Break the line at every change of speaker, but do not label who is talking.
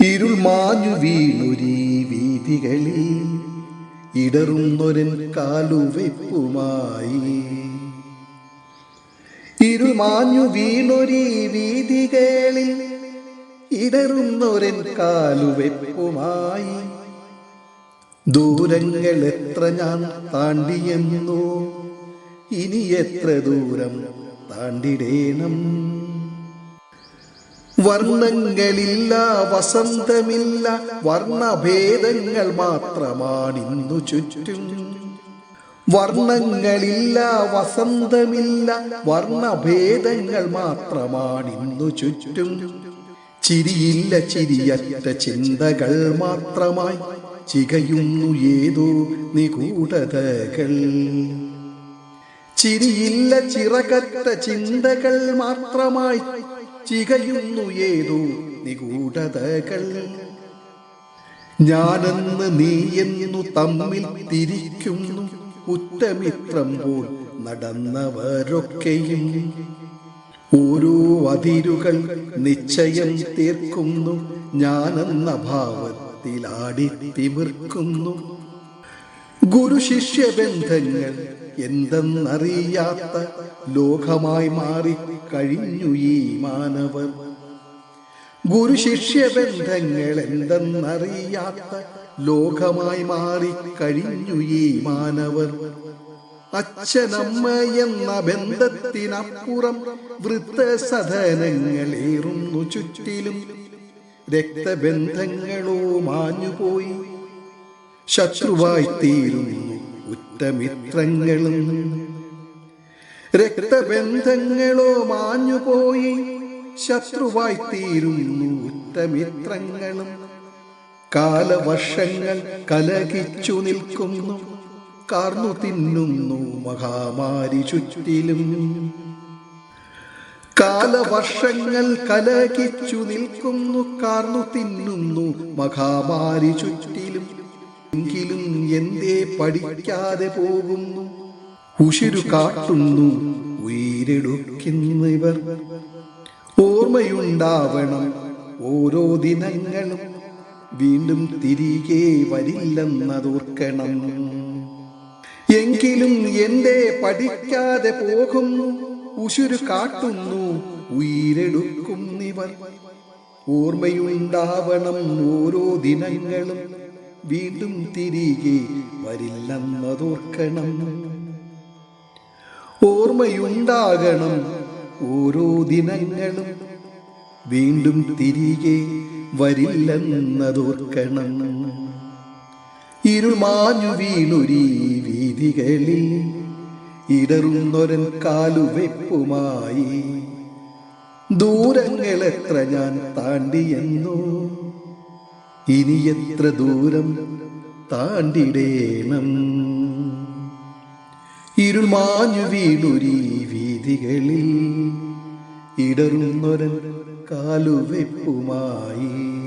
ഇരുൾ മാഞ്ഞു വീണുരീ വീതികളിൽ ഇടറുന്നൊരൻ കാലുവെപ്പുമായി. ഇരുൾ മാഞ്ഞു വീണൊരീ വീതികളിൽ ഇടറുന്നൊരൻ കാലുവെപ്പുമായി. ദൂരങ്ങൾ എത്ര ഞാൻ താണ്ടിയെന്നോ ഇനി എത്ര ദൂരം താണ്ടിടേണം. വർണങ്ങളില്ല വസന്തമില്ല വർണഭേദങ്ങൾ മാത്രമാണിന്നു ചുറ്റും. വർണങ്ങളില്ല വസന്തമില്ല വർണഭേദങ്ങൾ മാത്രമാണിന്നു ചുറ്റും. ചിരിയില്ല ചിരിയറ്റ ചിന്തകൾ മാത്രമായി ചികയുന്നു ഏതോ നിഗൂഢതകൾ. ചിരിയില്ല ചിറകറ്റ ചിന്തകൾ മാത്രമായി ചികയുന്നു ഏതോ നിഗൂഢതകൾ. ഞാനെന്ന് നീയെന്നു തമ്മിൽ തിരിക്കുന്നു ഉറ്റമിത്രം പോൽ നടന്നവരൊക്കെയും. ഓരോ അതിരുകൾ നിശ്ചയം തീർക്കുന്നു ഞാനെന്ന ഭാവത്തിലാടി തിമിർക്കുന്നു ഗുരു ശിഷ്യ ബന്ധങ്ങൾ എന്തെന്നറിയാത്ത ലോകമായി മാറി കഴിഞ്ഞു ഈ മാനവർ ഗുരു ശിഷ്യ ബന്ധങ്ങൾ എന്തെന്നറിയാത്ത ലോകമായി മാറി കഴിഞ്ഞു ഈ മാനവർ അച്ഛനമ്മ എന്ന ബന്ധത്തിനപ്പുറം വൃത്തസധനങ്ങളേറുന്നു ചുറ്റിലും. രക്തബന്ധങ്ങളോ മാഞ്ഞുപോയി. ശത്രുവായി തീരുന്നു. ഉറ്റമിത്രങ്ങളും രക്തബന്ധങ്ങളോ മാഞ്ഞുപോയി. ശത്രുവായി തീരുന്നു ഉത്തമിത്രങ്ങളും. കാലവർഷങ്ങൾ കലകിച്ചു നിൽക്കുന്നു. കാർന്നു തിന്നുന്നു മഹാമാരി ചുറ്റിലും. കാലവർഷങ്ങൾ കലകിച്ചു നിൽക്കുന്നു. കാർന്നു തിന്നുന്നു മഹാമാരി ചുറ്റി. പഠിക്കാതെ പോകുന്നു ഉശിരു കാട്ടുന്നു ഉയരെടുക്കുന്നവർ. ഓർമ്മയുണ്ടാവണം ഓരോ ദിനങ്ങളും. വീണ്ടും തിരികെ വരില്ലെന്നതോർക്കണം. എങ്കിലും എന്റെ പഠിക്കാതെ പോകുന്നു ഉശുരു കാട്ടുന്നു ഉയരെടുക്കുന്നിവർ. ഓർമ്മയുണ്ടാവണം ഓരോ ദിനങ്ങളും. വീണ്ടും തിരികെ വരില്ലെന്നതോർക്കണം. ഓർമ്മയുണ്ടാകണം ഓരോ ദിനങ്ങളും. വീണ്ടും തിരികെ വരില്ലെന്നതോർക്കണം. ഇരുൾ മാഞ്ഞു വീണുരീ വീതികളിൽ ഇടറുന്നൊരൻ കാലുവെപ്പുമായി. ദൂരങ്ങൾ എത്ര ഞാൻ താണ്ടിയെന്നോ. ഇനി എത്ര ദൂരം താണ്ടിടേണം? ഇരുൾ മാഞ്ഞു വീണുരി വീതികളിൽ ഇടറുന്നൊരൻ കാലുവെപ്പുമായി.